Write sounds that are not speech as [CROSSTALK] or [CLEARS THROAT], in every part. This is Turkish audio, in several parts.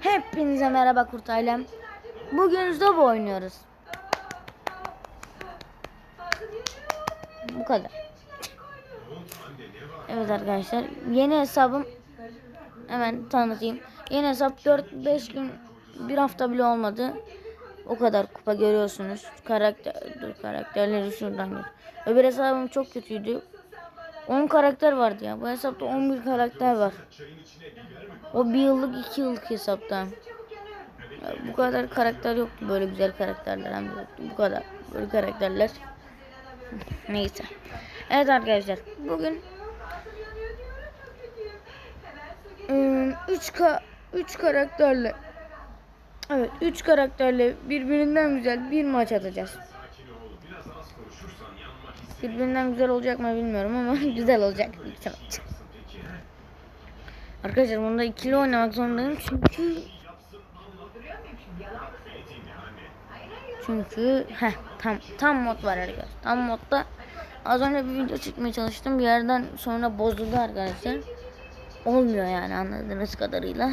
Hepinize merhaba Kurtaylem. Bugün Zobo oynuyoruz. Bu kadar. Evet arkadaşlar yeni hesabım hemen tanıtayım. Yeni hesap 4-5 gün bir hafta bile olmadı. O kadar kupa görüyorsunuz. Karakter dur, karakterleri şuradan gör. Öbür hesabım çok kötüydü. 10 karakter vardı ya. Bu hesapta 11 karakter var. O bir yıllık iki yıllık hesapta. Ya bu kadar karakter yoktu böyle güzel karakterler hem de yoktu. Bu kadar böyle karakterler. [LAUGHS] Neyse. Evet arkadaşlar bugün 3 ka 3 karakterle Evet 3 karakterle birbirinden güzel bir maç atacağız. Birbirinden güzel olacak mı bilmiyorum ama [LAUGHS] güzel olacak. Arkadaşlar bunda ikili oynamak zorundayım çünkü çünkü heh, tam tam mod var arkadaşlar. Tam modda az önce bir video çekmeye çalıştım. Bir yerden sonra bozuldu arkadaşlar. Olmuyor yani anladığınız kadarıyla.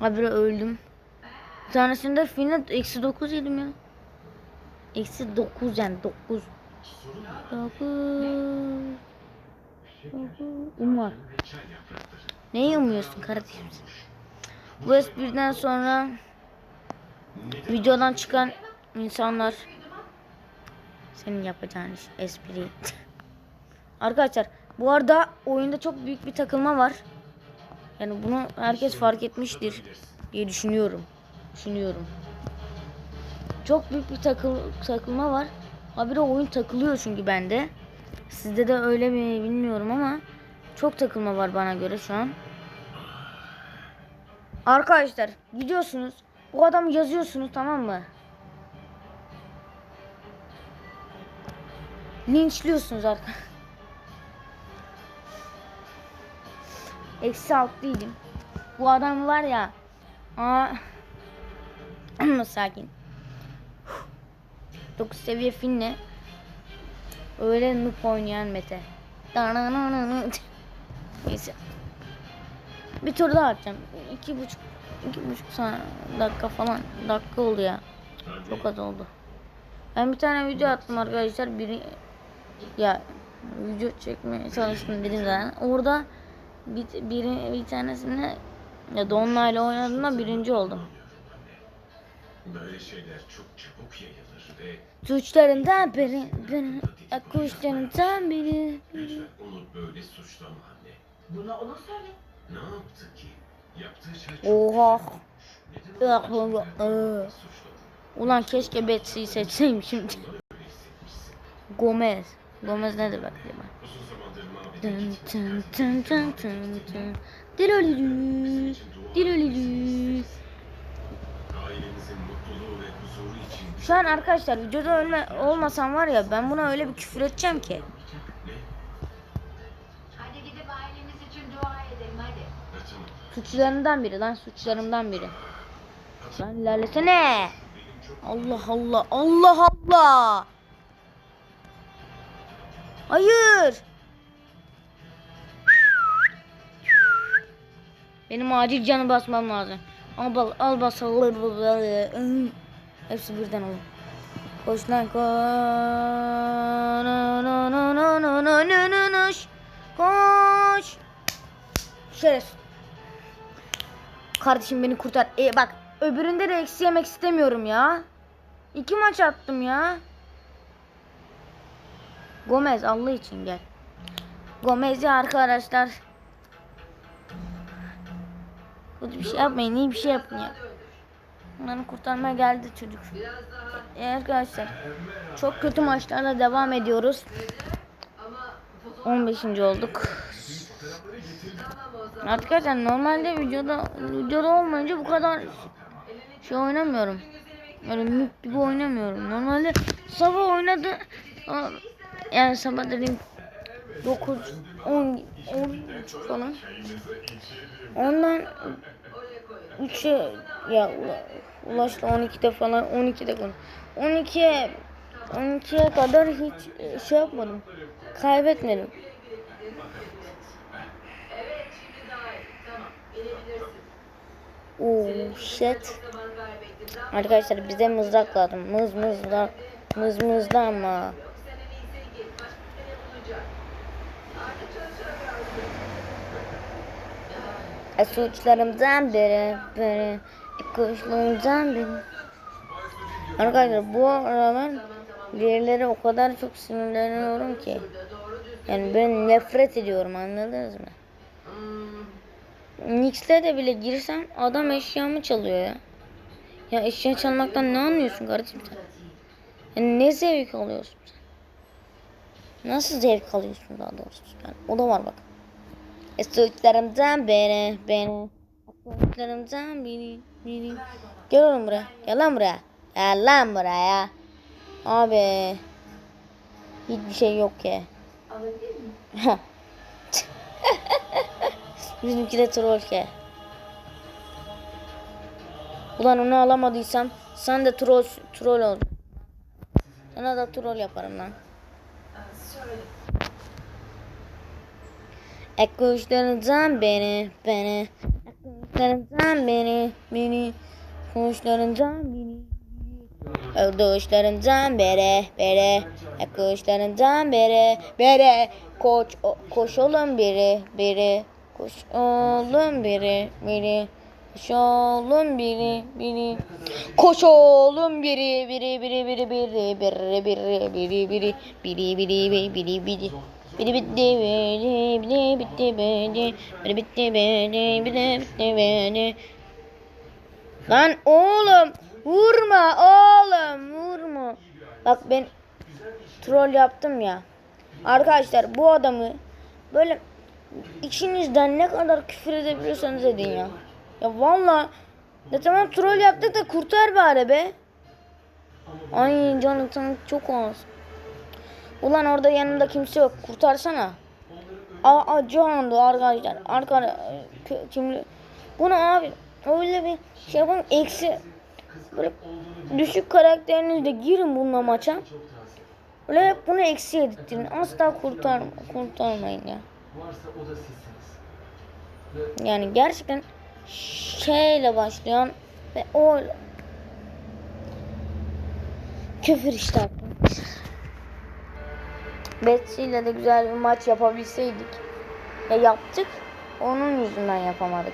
Habire öldüm. Bir tanesinde finne eksi 9 yedim ya. Eksi 9 yani 9. 9. 9. Umar. Neyi umuyorsun kardeşim? Bu espriden sonra videodan çıkan insanlar senin yapacağın iş espri. Arkadaşlar bu arada oyunda çok büyük bir takılma var. Yani bunu herkes fark etmiştir diye düşünüyorum. Düşünüyorum. Çok büyük bir takıl takılma var. Habire oyun takılıyor çünkü bende. Sizde de öyle mi bilmiyorum ama çok takılma var bana göre şu an. Arkadaşlar gidiyorsunuz. Bu adamı yazıyorsunuz tamam mı? Linçliyorsunuz arkadaşlar. [LAUGHS] Eksi altlıydım. Bu adam var ya. Aa. [CLEARS THROAT] Sakin. 9 seviye finle. Öyle noob oynayan Mete. Neyse. Bir tur daha atacağım. İki buçuk, iki buçuk saat, dakika falan. Dakika oldu ya. Çok az oldu. Ben bir tane video attım arkadaşlar. Biri ya video çekmeye çalıştım zaten. Orada bir, biri, bir tanesinde ya Donla ile oynadığımda birinci oldum. Böyle şeyler çok çabuk yayılır ve Suçlarından biri, biri, kuşlarından biri. lütfen onu böyle suçlama anne. Buna onu söyle. Ne yaptı ki? Yaptığı şey çok Oha. Baba? Ulan keşke Betsy'yi seçseyim şimdi. Öyle hissetmişsin. Gomez. Gomez. Uzun zamandır mabede Tın tın tın tın tın tın. Dilolülü. Dilolülü. Ailenizin mutluluğu ve huzuru için bir Şu an arkadaşlar videoda ölme, olmasam var ya ben buna öyle bir küfür edeceğim ki. ne? Hadi gidip ailemiz için dua edelim hadi. Ne tamam. Suçlarımdan biri lan suçlarımdan biri. Lan ilerlesene. Allah Allah Allah Allah. Hayır. Benim acil canı basmam lazım. Al, bal- al basalım. Hepsi birden olur. Koş lan koş. Koş. Şeref. Kardeşim beni kurtar. E bak öbüründe de eksi yemek istemiyorum ya. İki maç attım ya. Gomez Allah için gel. Gomez'i arkadaşlar. Kötü bir şey yapmayın iyi bir şey yapın ya. Onları kurtarmaya geldi çocuk. E, arkadaşlar çok kötü maçlarla devam ediyoruz. 15. olduk. Arkadaşlar normalde videoda videoda olmayınca bu kadar şey oynamıyorum. Böyle noob gibi oynamıyorum. Normalde sabah oynadı. Yani sabah dediğim 9 10 10 falan. Ondan 3'e ya ula- ulaştı 12'de falan 12'de konu. 12'ye 12'ye kadar hiç e, şey yapmadım. Kaybetmedim. Oh shit. Arkadaşlar bize mızrak lazım. Mız mızrak. Mız mızda ama. E, suçlarımdan biri, biri, kuşlarımdan biri. Arkadaşlar bu aralar diğerleri o kadar çok sinirleniyorum ki. Yani ben nefret ediyorum anladınız mı? Nix'te de bile girsem adam eşyamı çalıyor ya. Ya eşya çalmaktan ne anlıyorsun kardeşim sen? Yani ne zevk alıyorsun sen? Nasıl zevk alıyorsun daha doğrusu? Yani o da var bak. E suçlarımdan beni, beni. Suçlarımdan beni, beni. Gel oğlum buraya. Gel lan buraya. Gel lan buraya. Abi. Hiçbir şey yok ki. [LAUGHS] Bizimki de troll ki. Ulan onu alamadıysam sen de troll troll ol. Sana da troll yaparım lan. Ekuşlarından beni, beni. Ekuşlarından beni, beni. Kuşlarından beni. Kuşlarından bere, bere. Kuşlarından bere, bere. Koç, o- koş oğlum biri, biri. Koş oğlum biri, biri. Koş oğlum biri, biri. Koş oğlum biri, biri, biri, biri, biri, biri, biri, biri, biri, biri, biri, biri, biri, biri. Biri bitti biri, biri bitti biri, biri bitti biri, biri bitti biri. Lan oğlum vurma oğlum vurma. Bak ben troll yaptım ya. Arkadaşlar bu adamı böyle içinizden ne kadar küfür edebiliyorsanız edin ya. Ya valla ya tamam troll yaptık da kurtar bari be. Ay canım çok az. Ulan orada yanımda kimse yok. Kurtarsana. Aa, acı andı arkadaşlar. Arka kö- kimli. Bunu abi öyle bir şey yapın eksi böyle düşük karakterinizle girin bununla maça. Böyle hep bunu eksi edittirin. Asla kurtar kurtarmayın ya. Yani gerçekten şeyle başlayan ve o küfür işte. Betsy ile de güzel bir maç yapabilseydik. Ya yaptık. Onun yüzünden yapamadık.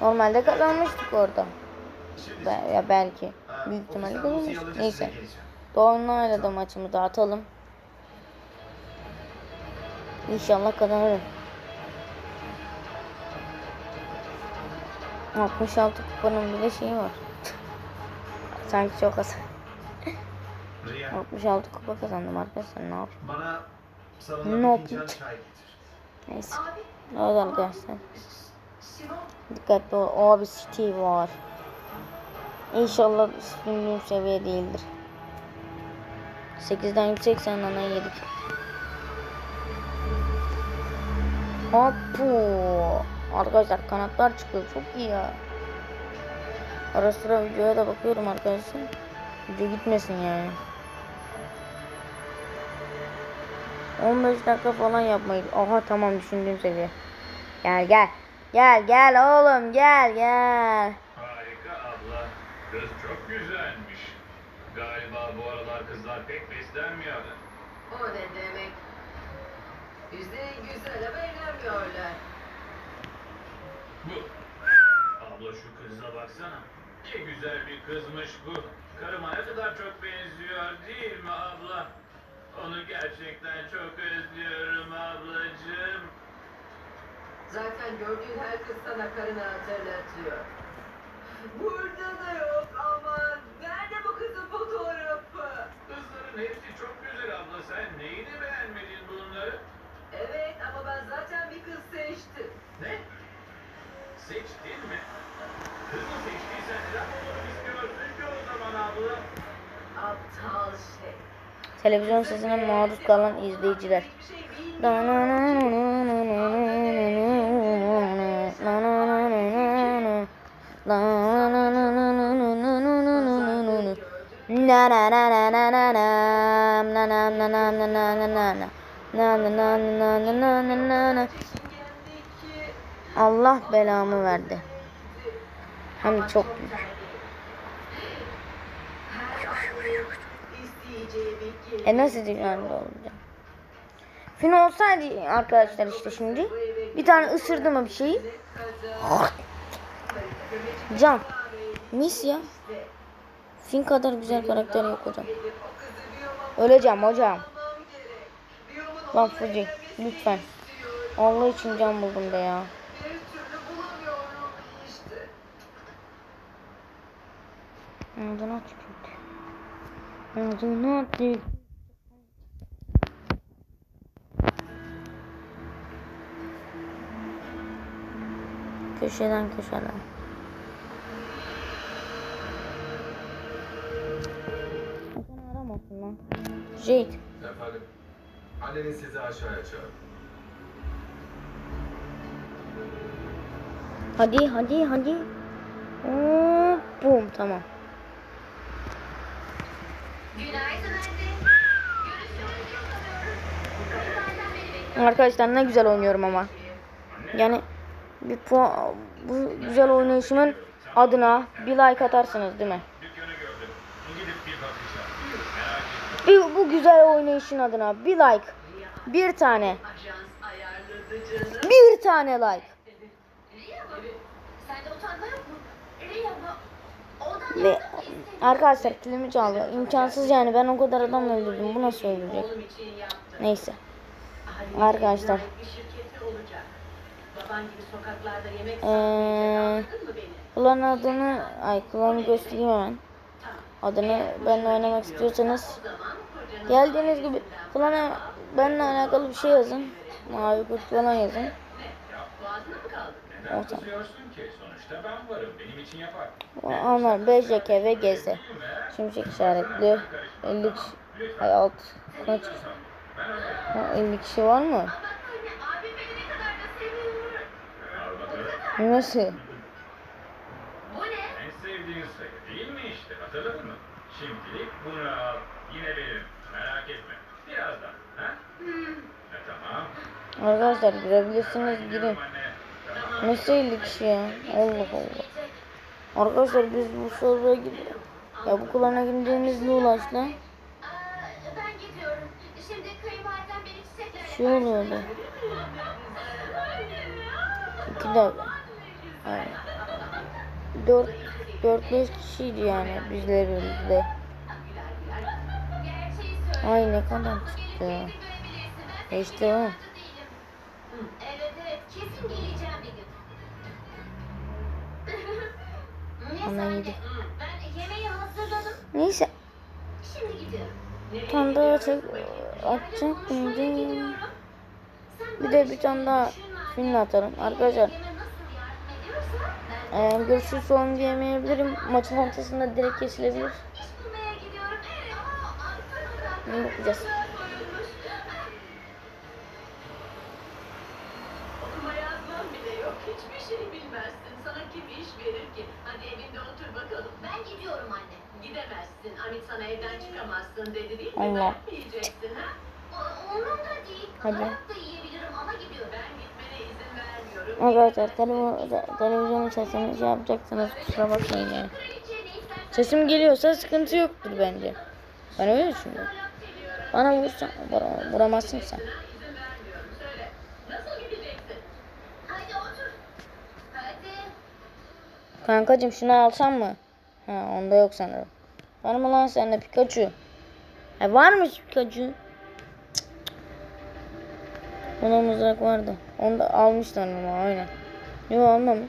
Normalde kazanmıştık orada. Be- ya belki. Büyük ihtimalle kazanmıştık. Neyse. Doğanlarla da maçımızı atalım. İnşallah kazanırım. 66 kupanın bile şeyi var. [LAUGHS] Sanki çok az. Riya, 66 kupa kazandım arkadaşlar ne yapayım. bana Ne bir fincan yapayım? çay getir. Neyse. Evet arkadaşlar. Dikkatli ol. O abi Steve var. İnşallah üstünlüğüm seviye değildir. 8'den yüksek senden yedik. Hoppu. Arkadaşlar kanatlar çıkıyor. Çok iyi ya. Ara sıra videoya da bakıyorum arkadaşlar. Video gitmesin yani. 15 dakika falan yapmayı. Aha tamam düşündüğüm seviye. Gel gel. Gel gel oğlum gel gel. Harika abla. Kız çok güzelmiş. Galiba bu aralar kızlar pek beslenmiyor. O ne demek? Bize güzel ama evlenmiyorlar. Bu. Abla şu kıza baksana. Ne güzel bir kızmış bu. Karıma ne kadar çok benziyor değil mi abla? Onu gerçekten çok özlüyorum ablacığım. Zaten gördüğün her kız sana karını hatırlatıyor. Burada da yok ama nerede bu kızın fotoğrafı? Kızların hepsi çok güzel abla. Sen neyini beğenmedin bunları? Evet ama ben zaten bir kız seçtim. Ne? Seçtin mi? Kızı seçtiysen neden televizyon sesine maruz kalan izleyiciler. Allah belamı verdi. Hem çok büyük. E nasıl dünyada olacağım? Fin olsaydı arkadaşlar işte şimdi. Bir tane ısırdı mı bir şeyi? Can. Mis ya. Fin kadar güzel karakter yok hocam. Öleceğim hocam. Lan Fuji lütfen. Allah için can buldum be ya. Ağzına tükürdü. Ağzına tükürdü. Köşeden köşeden. Sen aramasın lan. Jade. Efendim, anneniz sizi aşağıya çağırdı. Hadi hadi hadi. Hop, Bum tamam. Arkadaşlar ne güzel oynuyorum ama. Yani bir puan, bu güzel oynayışımın adına bir like atarsınız değil mi? Bir bu güzel oynayışın adına bir like. Bir tane. Bir tane like. Ve arkadaşlar kilimi çaldı. İmkansız yani ben o kadar adam öldürdüm. Bu nasıl öldürecek? Neyse. Arkadaşlar. Ee? Klan adını, ay klanı göstereyim hemen. Adını benimle oynamak istiyorsanız geldiğiniz gibi klana benimle alakalı bir şey yazın. Mavi kurt falan yazın. Ortam. kızıyorsun ki? Sonuçta ben varım. Benim için yapar. Onlar BJK ve GZ. Şimşek işaretli. 50 kişi. Ay alt. Kaç? Ha, 50 kişi var mı? Nasıl? Bu ne? En sevdiğin sayı değil mi işte? Hatırladın mı? Şimdilik bunu al. Yine benim. Merak etme. Birazdan. Ha? E, tamam. Arkadaşlar girebilirsiniz girin. Nasıl 50 kişi ya? Allah Allah. Arkadaşlar biz bu server'a gidiyoruz. Ya bu klana girdiğimiz ne beni çiçeklerle Şey oluyordu. İki dakika. Aynen. Dört, dört beş kişiydi yani bizlerimizde. Ay ne kadar çıktı. İşte o. Evet evet kesin geleceğim bir Ana yedi. Neyse. Tane daha çek atacak mıydım? Bir de bir tane daha film atarım. Arkadaşlar e, görüşürüz son diyemeyebilirim. Maçın ortasında direkt kesilebilir. Ne bakacağız? Hiçbir şey bilmezsin. Sana kim iş verir ki? Hadi evinde otur bakalım. Ben gidiyorum anne. Gidemezsin. Amit sana evden çıkamazsın dedi değil mi? Allah. Vermeyeceksin ha? O- Onun da değil. Hadi. Kalarak da Arkadaşlar televiz- televizyonun sesini şey yapacaksınız kusura bakmayın yani. Sesim geliyorsa sıkıntı yoktur bence. Ben öyle düşünüyorum. Bana vursan vura- vuramazsın sen. Kankacım şunu alsam mı? Ha onda yok sanırım. Var mı lan sende Pikachu? Ha varmış Pikachu. Cık, cık. Buna mızrak vardı. Onu da almışlar ama aynen. Yok almamış.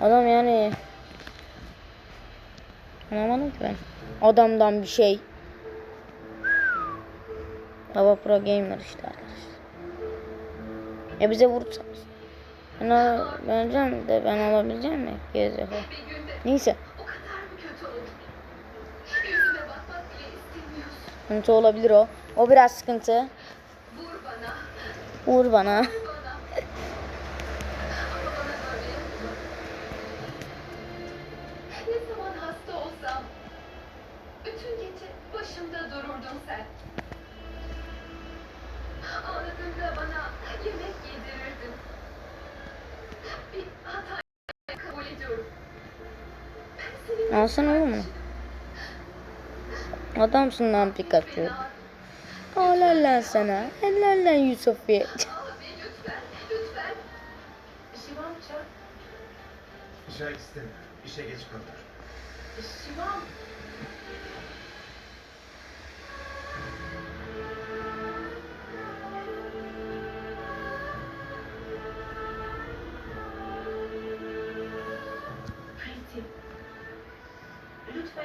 Adam yani Anlamadım ki ben. Adamdan bir şey. Baba Pro Gamer işte arkadaşlar. E bize vursanız. Ben al vereceğim de ben alabileceğim mi? Günde Neyse. Sıkıntı olabilir o. O biraz sıkıntı. Vur bana. Alsana oğlum. Adamsın lan Pikachu. Helal lan sana. Helal lan istemiyorum. İşe geç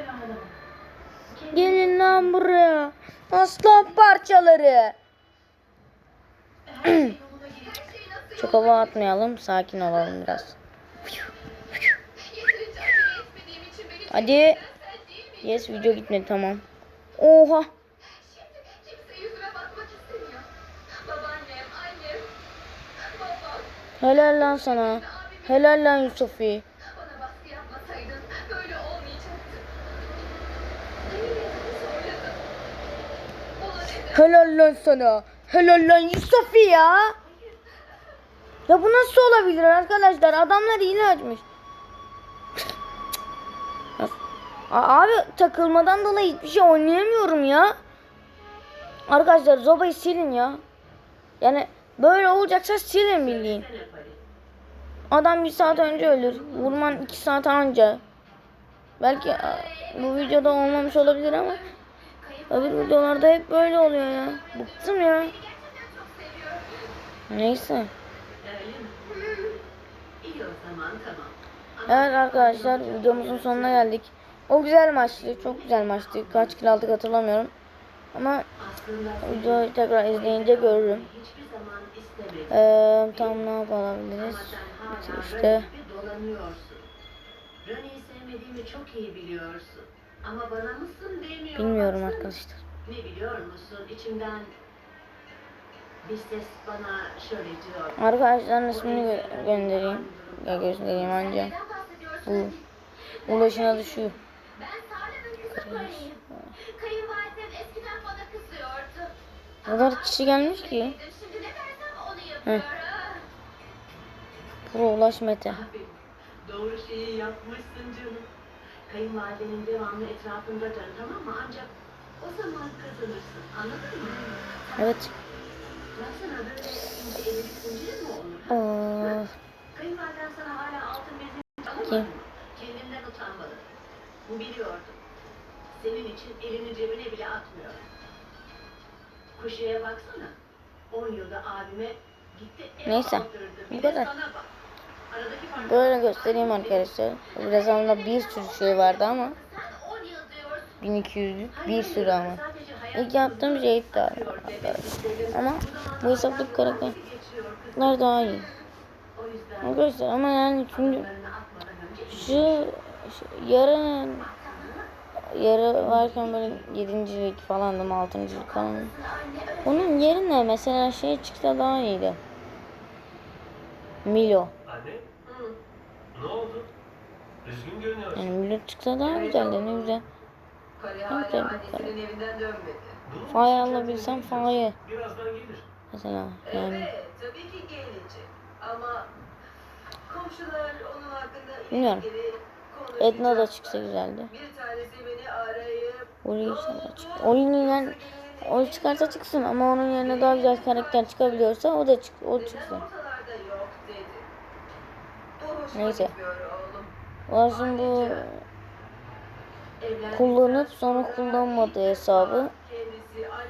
ağlama. Kendini Gelin lan buraya. Aslan parçaları. [CLEARS THROAT] Çok hava atmayalım. Sakin olalım biraz. Hadi. Yes video gitmedi tamam. Oha. Helal lan sana. Helal lan Yusufi. Helal lan sana. Helal lan Yusufi ya. Ya bu nasıl olabilir arkadaşlar? Adamlar yine açmış. Abi takılmadan dolayı hiçbir şey oynayamıyorum ya. Arkadaşlar Zoba'yı silin ya. Yani böyle olacaksa silin bildiğin. Adam bir saat önce ölür. Vurman iki saat anca. Belki bu videoda olmamış olabilir ama öbür videolarda hep böyle oluyor ya. Bıktım ya. Neyse. Evet arkadaşlar videomuzun sonuna geldik. O güzel maçtı. Çok güzel maçtı. Kaç kilo aldık hatırlamıyorum. Ama videoyu tekrar izleyince görürüm. Ee, tam ne yapabiliriz? İşte. Rani'yi sevmediğimi çok iyi biliyorsun. Ama bana mısın demiyor. bilmiyorum baksana. arkadaşlar. Ne biliyor musun? İçimden bir ses bana şöyle diyor. Arkadaşların ismini gö- göndereyim. Ya göstereyim anca. Bu ulaşına düşüyor. Ben Sarla'nın kızı Kore'yim. Kayınvalidem eskiden bana kızıyordu. O kadar kişi gelmiş ki. Şimdi ne dersem onu. Pro Ulaş Mete. Doğru şeyi yapmışsın canım. Kayınvalidenin devamlı etrafında dön tamam mı? Ancak o zaman kazanırsın. Anladın mı? Evet. Baksana böyle ince evlilik zinciri mi olur? Aa, Kayınvaliden sana hala altın bezini alamadı Kim? mı? Kendinden utanmalı. Bu biliyordum. Senin için elini cebine bile atmıyor. Kuşuya baksana. 10 yılda abime gitti ev Neyse, aldırdı. Bir de sana bak. Böyle göstereyim arkadaşlar. Biraz anında bir sürü şey vardı ama. Sen 10 yıl diyorsun. 1200'lük bir sürü ama. İlk yaptığım şey istedim. Ama bu hesaplık karakterler daha iyi. Arkadaşlar ama yani önce şu, şu yarı yarı varken böyle yedincilik falandım altıncılık falandım. Onun yerine mesela şey çıksa daha iyiydi. Milo. Anne Hı. ne oldu? Üzgün görünüyorsun. Yani Milo çıksa daha güzeldi ne güzel. Tabii, hala tabii, annesinin evinden dönmedi. Fay alabilsem fayı. Birazdan gelir. Mesela yani. Evet, tabii ki gelecek. Ama komşular onun hakkında Bilmiyorum. Edna da çıksa güzeldi. Bir tanesi beni arayıp Orayı "Ne çıksa oldu? çık. Oyunun yani o çıkarsa çıksın ama onun yerine daha güzel karakter çıkabiliyorsa o da çık o çıksın. ortalarda yok dedi. Bu hoşuma Neyse. Ulaşım bu kullanıp sonra kullanmadığı hesabı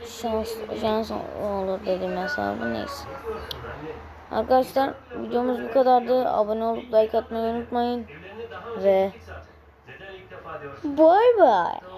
şans şans olur dedim hesabı neyse. Arkadaşlar videomuz bu kadardı. Abone olup like atmayı unutmayın. Ve-? Bay bay.